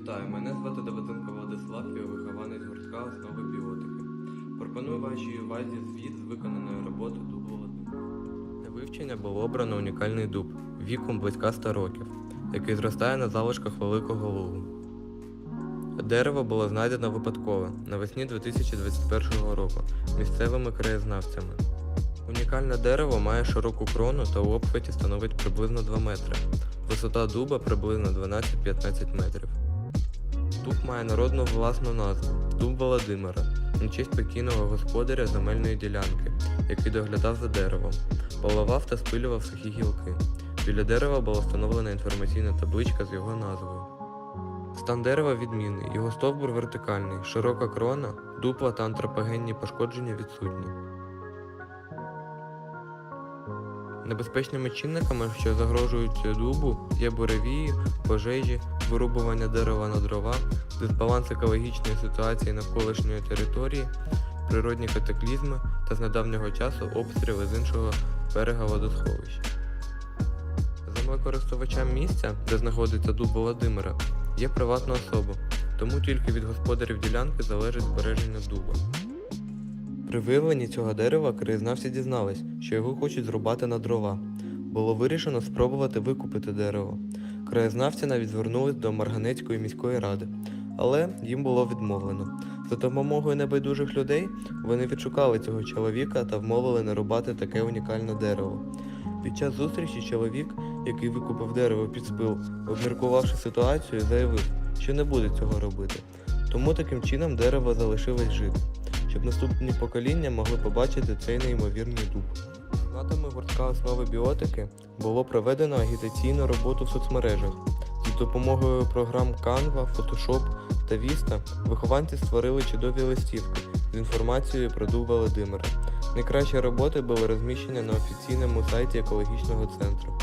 Вітаю, мене звати Давиденко Владислав, я вихованець гуртка основи біотики. Пропоную вашій увазі звіт з виконаної роботи дуб Володимир. Для вивчення було обрано унікальний дуб віком близька 100 років, який зростає на залишках великого лугу. Дерево було знайдено випадково навесні 2021 року місцевими краєзнавцями. Унікальне дерево має широку крону та у обхваті становить приблизно 2 метри. Висота дуба приблизно 12-15 метрів. Дуб має народну власну назву Дуб Володимира, на честь покійного господаря земельної ділянки, який доглядав за деревом, поливав та спилював сухі гілки. Біля дерева була встановлена інформаційна табличка з його назвою. Стан дерева відмінний, його стовбур вертикальний, широка крона, дупла та антропогенні пошкодження відсутні. Небезпечними чинниками, що загрожують дубу, є буревії, пожежі, вирубування дерева на дрова, дисбаланс екологічної ситуації навколишньої території, природні катаклізми та з недавнього часу обстріли з іншого берега водосховища. Землекористувачам місця, де знаходиться дуб Володимира, є приватна особа, тому тільки від господарів ділянки залежить збереження дуба. При виявленні цього дерева краєзнавці дізнались, що його хочуть зрубати на дрова. Було вирішено спробувати викупити дерево. Краєзнавці навіть звернулись до Марганецької міської ради, але їм було відмовлено. За допомогою небайдужих людей вони відшукали цього чоловіка та вмовили не рубати таке унікальне дерево. Під час зустрічі чоловік, який викупив дерево під спил, обміркувавши ситуацію, заявив, що не буде цього робити. Тому таким чином дерево залишилось жити щоб наступні покоління могли побачити цей неймовірний дуб. Знатами гуртка основи біотики було проведено агітаційну роботу в соцмережах. З допомогою програм Canva, Photoshop та Vista вихованці створили чудові листівки з інформацією про дуб Володимира. Найкращі роботи були розміщені на офіційному сайті екологічного центру.